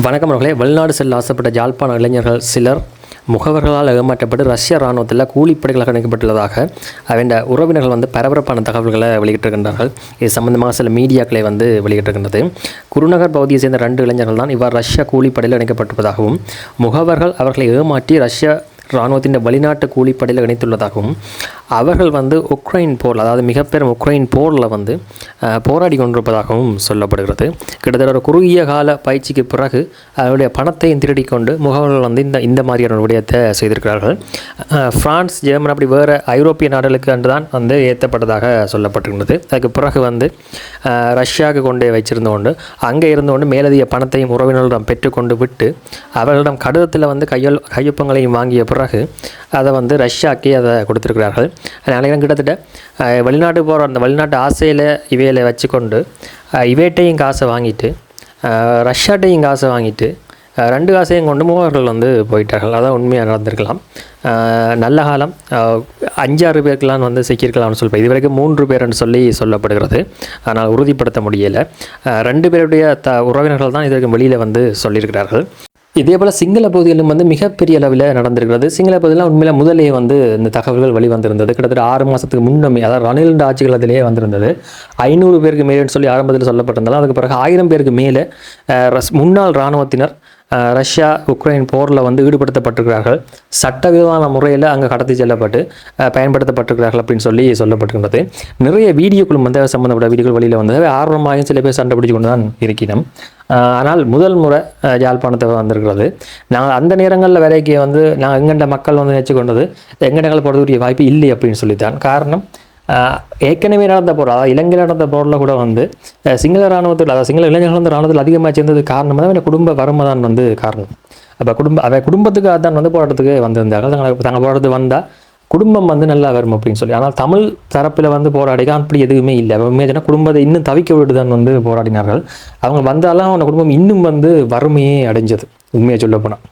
வணக்கம் அவர்களே. வெளிநாடு செல்ல ஆசைப்பட்ட ஜாழ்ப்பாண இளைஞர்கள் சிலர் முகவர்களால் ஏமாற்றப்பட்டு ரஷ்ய இராணுவத்தில் கூலிப்படைகளாக இணைக்கப்பட்டுள்ளதாக அவன் உறவினர்கள் வந்து பரபரப்பான தகவல்களை வெளியிட்டிருக்கின்றார்கள். இது சம்பந்தமாக சில மீடியாக்களை வந்து வெளியிட்டிருக்கின்றது. குருநகர் பகுதியை சேர்ந்த ரெண்டு இளைஞர்கள் தான் இவ்வாறு ரஷ்ய கூலிப்படையில் இணைக்கப்பட்டிருப்பதாகவும் முகவர்கள் அவர்களை ஏமாற்றி ரஷ்ய இராணுவத்தின் வெளிநாட்டு கூலிப்படையில் இணைத்துள்ளதாகவும் அவர்கள் வந்து உக்ரைன் போர் அதாவது மிகப்பெரும் உக்ரைன் போரில் வந்து போராடி கொண்டிருப்பதாகவும் சொல்லப்படுகிறது. கிட்டத்தட்ட ஒரு குறுகிய கால பயிற்சிக்கு பிறகு அவருடைய பணத்தையும் திருடி கொண்டு முகவர்கள் வந்து இந்த இந்த மாதிரியான விடயத்தை செய்திருக்கிறார்கள். ஃப்ரான்ஸ் பிரான்ஸ் ஜெர்மன் அப்படி வேறு ஐரோப்பிய நாடுகளுக்கு அன்று தான் வந்து ஏற்றப்பட்டதாக சொல்லப்பட்டிருந்தது அதுக்கு பிறகு வந்து ரஷ்யாவுக்கு கொண்டு வைச்சிருந்து கொண்டு அங்கே இருந்து கொண்டு மேலதிக பணத்தையும் உறவினர்களிடம் பெற்றுக்கொண்டு விட்டு அவர்களிடம் கடிதத்தில் வந்து கையொல் கையொப்பங்களையும் வாங்கிய பிறகு அதை வந்து ரஷ்யாக்கே அதை கொடுத்துருக்கிறார்கள். அதனால கிட்டத்தட்ட வெளிநாட்டுக்கு போகிற அந்த வெளிநாட்டு ஆசையில் இவைகளை வச்சுக்கொண்டு இவைட்டையும் இவேட்டையும் காசை வாங்கிட்டு ரஷ்யாட்டையும் காசை வாங்கிட்டு ரெண்டு காசையும் கொண்டு மூவர்கள் வந்து போயிட்டார்கள். அதான் உண்மையாக நடந்திருக்கலாம். நல்ல காலம். அஞ்சாறு பேருக்கெல்லாம் வந்து சிக்கியிருக்கலாம்னு சொல்லி இது வரைக்கும் மூன்று பேர்னு சொல்லி சொல்லப்படுகிறது. ஆனால் உறுதிப்படுத்த முடியலை. ரெண்டு பேருடைய த உறவினர்கள் தான் இதற்கு வெளியில் வந்து சொல்லியிருக்கிறார்கள். இதே போல் சிங்கள பகுதியிலும் வந்து மிகப்பெரிய அளவில் நடந்திருக்கிறது. சிங்கள பகுதியில் உண்மையில் முதலே வந்து இந்த தகவல்கள் வெளிவந்திருந்தது. கிட்டத்தட்ட ஆறு மாதத்துக்கு முன்னமே அதாவது ரணில் ஆட்சிகள் அதிலேயே வந்திருந்தது. ஐநூறு பேருக்கு மேலேன்னு சொல்லி ஆரம்பத்தில் சொல்லப்பட்டிருந்தாலும் அதுக்கு பிறகு ஆயிரம் பேருக்கு மேலே ரஸ் முன்னாள் இராணுவத்தினர் ரஷ்யா உக்ரைன் போரில் வந்து ஈடுபடுத்தப்பட்டிருக்கிறார்கள். சட்டவிரோதமான முறையில் அங்கே கடத்தி செல்லப்பட்டு பயன்படுத்தப்பட்டிருக்கிறார்கள் அப்படின்னு சொல்லி சொல்லப்பட்டிருந்தது நிறைய வீடியோக்களும் வந்து சம்மந்தப்பட்ட வீடியோக்கள் வெளியில் வந்தது. ஆர்வமாகவும் சில பேர் சண்டை பிடிச்சு கொண்டு தான் இருக்கணும் ஆனால் முதல் முறை யாழ்ப்பாணத்தை வந்திருக்கிறது. நாங்கள் அந்த நேரங்களில் வேலைக்கு வந்து நாங்கள் எங்கண்ட மக்கள் வந்து நினச்சி கொண்டது எங்கடங்கள் போகிறதுக்குரிய வாய்ப்பு இல்லை அப்படின்னு சொல்லித்தான். காரணம் ஏற்கனவே நடந்த போர் அதாவது இலங்கையில் நடந்த போரில் கூட வந்து சிங்கள இராணுவத்தில் அதாவது சிங்கள இளைஞர்கள் வந்து இராணுவத்தில் அதிகமாக சேர்ந்தது காரணம் தான் அவன் குடும்ப வறுமை தான் வந்து காரணம். அப்போ குடும்ப அவன் குடும்பத்துக்காக தான் வந்து போராட்டத்துக்கு வந்திருந்தாங்க தங்களை தாங்கள் போராட்டத்துக்கு வந்தால் குடும்பம் வந்து நல்லா வரும் அப்படின்னு சொல்லி. ஆனால் தமிழ் தரப்பில் வந்து போராடிக்க அப்படி எதுவுமே இல்லை. உண்மையாக சொன்னா குடும்பத்தை இன்னும் தவிக்க விட்டு தான் வந்து போராடினார்கள். அவங்க வந்தாலும் அவங்க குடும்பம் இன்னும் வந்து வறுமையே அடைஞ்சது. உண்மையை சொல்ல போனால்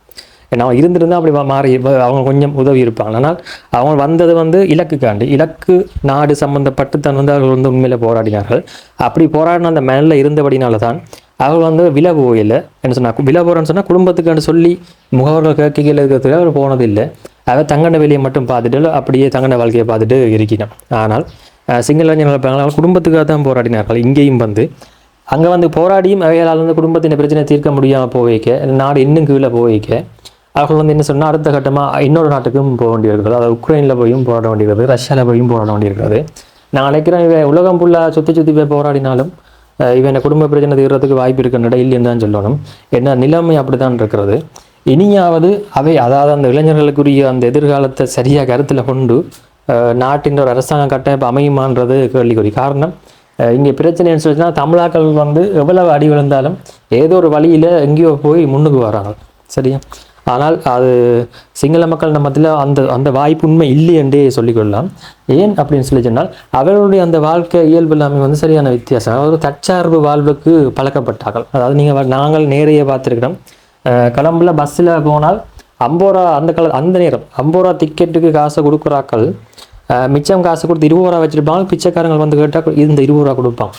ஏன்னா அவன் இருந்திருந்தா அப்படி மாறி அவங்க கொஞ்சம் உதவி இருப்பாங்க. ஆனால் அவங்க வந்தது வந்து இலக்குக்காண்டி. இலக்கு நாடு சம்பந்தப்பட்டு தன் வந்து அவர்கள் வந்து உண்மையில் போராடினார்கள். அப்படி போராடின அந்த மேல இருந்தபடினால தான் அவர்கள் வந்து விலை போகல. என்ன சொன்னால் விலை போகிறேன்னு சொன்னால் குடும்பத்துக்கான சொல்லி முகவர்கள் கேட்கையில் இருக்கிறதுக்கு அவர் போனது இல்லை அவர் தங்கண்ட வேலையை மட்டும் பார்த்துட்டு அப்படியே தங்கண்ட வாழ்க்கையை பார்த்துட்டு இருக்கிறோம் ஆனால் சிங்களஞ்சன் சிங்கள இருப்பாங்க, குடும்பத்துக்காக தான் போராடினார்கள். இங்கேயும் வந்து அங்கே வந்து போராடியும் அவையால் வந்து குடும்பத்தின் பிரச்சனை தீர்க்க முடியாமல் போக வைக்க நாடு இன்னும் கீழே போக வைக்க அவர்கள் வந்து என்ன சொன்னால் அடுத்த கட்டமாக இன்னொரு நாட்டுக்கும் போக வேண்டியிருக்கிறது அதாவது உக்ரைனில் போயும் போராட வேண்டியிருக்கிறது ரஷ்யாவில் போயும் போராட வேண்டியிருக்கிறது. நான் நினைக்கிறேன் இவன் உலகம் ஃபுல்லாக சுற்றி சுற்றி போய் போராடினாலும் இவனை இவன் குடும்ப பிரச்சனை தீர்றதுக்கு வாய்ப்பு இருக்கின்ற இல்லைன்னு தான் சொல்லணும். என்ன நிலைமை அப்படிதான் இருக்கிறது. இனியாவது அவை அதாவது அந்த இளைஞர்களுக்குரிய அந்த எதிர்காலத்தை சரியாக கருத்தில் கொண்டு நாட்டின் ஒரு அரசாங்கம் கட்டமைப்பு அமையுமான்றது கேள்விக்குறி. காரணம் இங்கே இங்கே பிரச்சனைன்னு சொல்லிச்சுன்னா தமிழாக்கள் வந்து எவ்வளவு அடி விழுந்தாலும் ஏதோ ஒரு வழியில் எங்கேயோ போய் முன்னுக்கு வராங்க. சரியா? ஆனால் அது சிங்கள மக்கள் மத்தியில் அந்த அந்த வாய்ப்பு உண்மை இல்லை என்றே சொல்லிக்கொள்ளலாம். ஏன் அப்படின்னு சொல்லி சொன்னால் அவர்களுடைய அந்த வாழ்க்கை இயல்பு எல்லாமே வந்து சரியான வித்தியாசம். அதாவது தற்சார்பு வாழ்வுக்கு பழக்கப்பட்டார்கள். அதாவது நீங்கள் நாங்கள் நேரையே பார்த்துருக்கிறோம். கடம்புல பஸ்ஸில் போனால் ஐம்பது ரூபா அந்த கல அந்த நேரம் ஐம்பது ரூபா டிக்கெட்டுக்கு காசை கொடுக்குறாக்கள். மிச்சம் காசு கொடுத்து இருபது ரூபா வச்சுருப்பாங்க. பிச்சைக்காரங்கள் வந்து கேட்டால் இந்த இருபது ரூபா கொடுப்பாங்க.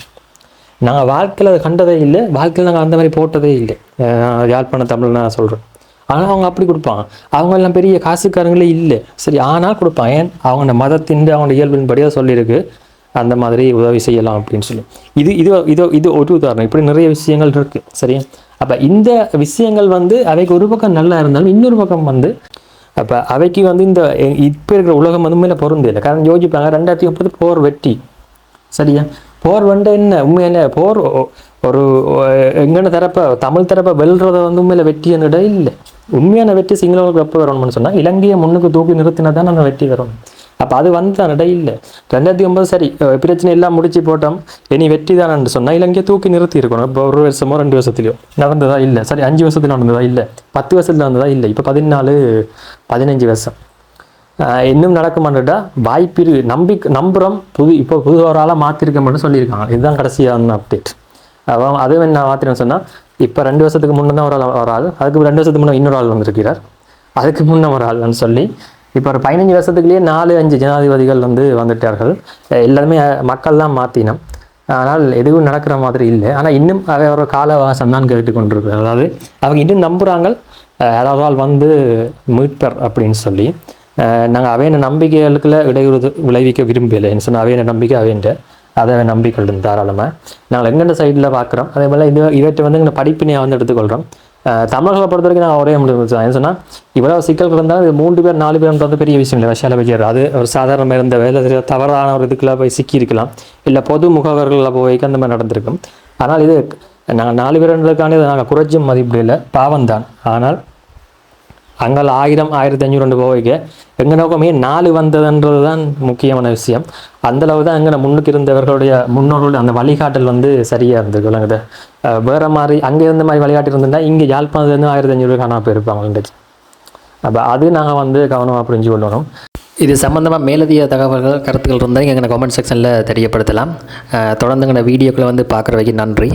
நாங்கள் வாழ்க்கையில் அதை கண்டதே இல்லை. வாழ்க்கையில் நாங்கள் அந்த மாதிரி போட்டதே இல்லை. யாழ்ப்பாண தமிழ் நான் சொல்கிறேன் ஆனால் அவங்க அப்படி கொடுப்பாங்க. அவங்க எல்லாம் பெரிய காசுக்காரங்களே இல்லை. சரி ஆனால் கொடுப்பாங்க. ஏன்? அவங்க மதத்தின் அவங்க இயல்பின்படி படியாக சொல்லியிருக்கு அந்த மாதிரி உதவி செய்யலாம் அப்படின்னு சொல்லி. இது இது இது இது ஒரு உதாரணம். இப்படி நிறைய விஷயங்கள் இருக்குது சரியா? அப்போ இந்த விஷயங்கள் வந்து அவைக்கு ஒரு பக்கம் நல்லா இருந்தாலும் இன்னொரு பக்கம் வந்து அப்போ அவைக்கு வந்து இந்த இப்போ இருக்கிற உலகம் வந்து மேலே பொருந்தே இல்லை. காரணம் யோசிப்பாங்க ரெண்டாயிரத்தி முப்பது போர் வெற்றி சரியா? போர் வந்து என்ன? உண்மையான போர் ஒரு எங்கன தரப்ப தமிழ் தரப்ப வெல்றத வந்து உண்மையில வெற்றி என்னிட இல்லை. உண்மையான வெற்றி சிங்களவர்களுக்கு எப்போ வரணும்னு சொன்னால் இலங்கையை முன்னுக்கு தூக்கி நிறுத்தினா தான் அந்த வெற்றி வரும். அப்போ அது வந்து தன்னிட இல்லை ரெண்டாயிரத்தி ஒன்பது சரி பிரச்சனை எல்லாம் முடிச்சு போட்டோம். இனி வெற்றி தானு சொன்னால் இலங்கையை தூக்கி நிறுத்தி இருக்கணும் இப்போ ஒரு வருஷமோ ரெண்டு வருஷத்துலையோ. நடந்ததா இல்லை. சரி அஞ்சு வருஷத்தில் நடந்ததா இல்லை. பத்து வருஷத்துல நடந்ததா இல்லை. இப்போ பதினாலு பதினஞ்சு வருஷம். ஆஹ் இன்னும் நடக்குமான்னுட்டா வாய்ப்பு நம்பி நம்புகிறோம் புது இப்போ புது ஒரு ஆளாக மாற்றிருக்கோம்னு சொல்லியிருக்காங்க. இதுதான் கடைசியான அப்டேட் அவன் அதுவும் என்ன மாற்றினோம் சொன்னால் இப்போ ரெண்டு வருஷத்துக்கு முன்னே தான் ஒரு ஆள் ஒரு ஆள். அதுக்கு ரெண்டு வருஷத்துக்கு முன்னே இன்னொரு ஆள் வந்திருக்கிறார். அதுக்கு முன்னே ஒரு ஆள்னு சொல்லி இப்போ ஒரு பதினஞ்சு வருஷத்துக்குள்ளேயே நாலு அஞ்சு ஜனாதிபதிகள் வந்து வந்துட்டார்கள். எல்லாருமே மக்கள் தான் மாற்றினோம் ஆனால் எதுவும் நடக்கிற மாதிரி இல்லை. ஆனால் இன்னும் அவை ஒரு காலவாசம் தான் கேட்டு கொண்டிருக்கு அதாவது அவங்க இன்னும் நம்புகிறாங்க அதாவது வந்து மீட்பர் அப்படின்னு சொல்லி நாங்கள் அவையின நம்பிக்கைகளுக்குள்ள இடையூறு விளைவிக்க விரும்பலைன்னு சொன்னால் அவையின நம்பிக்கை அவையன்ற அதை நம்பிக்கொள்ளும் தாராளமாக நாங்கள் எங்கெந்த சைடில் பார்க்குறோம்? அதே போல் இது இவற்றை வந்து எங்கள் படிப்பினையாக வந்து எடுத்துக்கொள்கிறோம் தமிழர்களை பொறுத்த வரைக்கும் நான் ஒரே முடிவு என்ன சொன்னால் இவ்வளோ சிக்கல் இருந்தாலும் இது மூன்று பேர் நாலு பேர் வந்து பெரிய விஷயம் இல்லை. விஷால விஜயர் அது ஒரு சாதாரண இருந்த வேலை தெரியாத தவறான ஒரு இதுக்கெல்லாம் போய் சிக்கியிருக்கலாம். இல்லை பொது முகவர்களில் போய் அந்த மாதிரி நடந்திருக்கும். ஆனால் இது நாங்கள் நாலு பேருன்றதுக்கான இதை நாங்கள் குறைச்சும் இல்லை. பாவம் தான் ஆனால் அங்கே ஆயிரம் ஆயிரத்தி அஞ்சூறு ரெண்டு போவைக்கு எங்கள் நோக்கமே நாலு வந்ததுன்றது தான் முக்கியமான விஷயம். அந்த அளவு தான் எங்கே முன்னுக்கு இருந்தவர்களுடைய முன்னோர்களுடைய அந்த வழிகாட்டல் வந்து சரியாக இருந்திருக்கு. விளங்குது. வேறு மாதிரி அங்கே இருந்த மாதிரி வழிகாட்டி இருந்திருந்தால் இங்கே யாழ்ப்பாணத்துலேருந்து ஆயிரத்தி அஞ்சூறு காணாமல் போயிருப்பாங்க இன்றைக்கு அப்போ அது நாங்கள் வந்து கவனமாக புரிஞ்சு கொள்ளணும். இது சம்மந்தமாக மேலதிக தகவல்கள் கருத்துக்கள் இருந்தால் எங்கள் கமெண்ட் செக்ஷனில் தெரியப்படுத்தலாம். தொடர்ந்து எங்கள் வீடியோக்களை வந்து பார்க்குற வரைக்கும் நன்றி.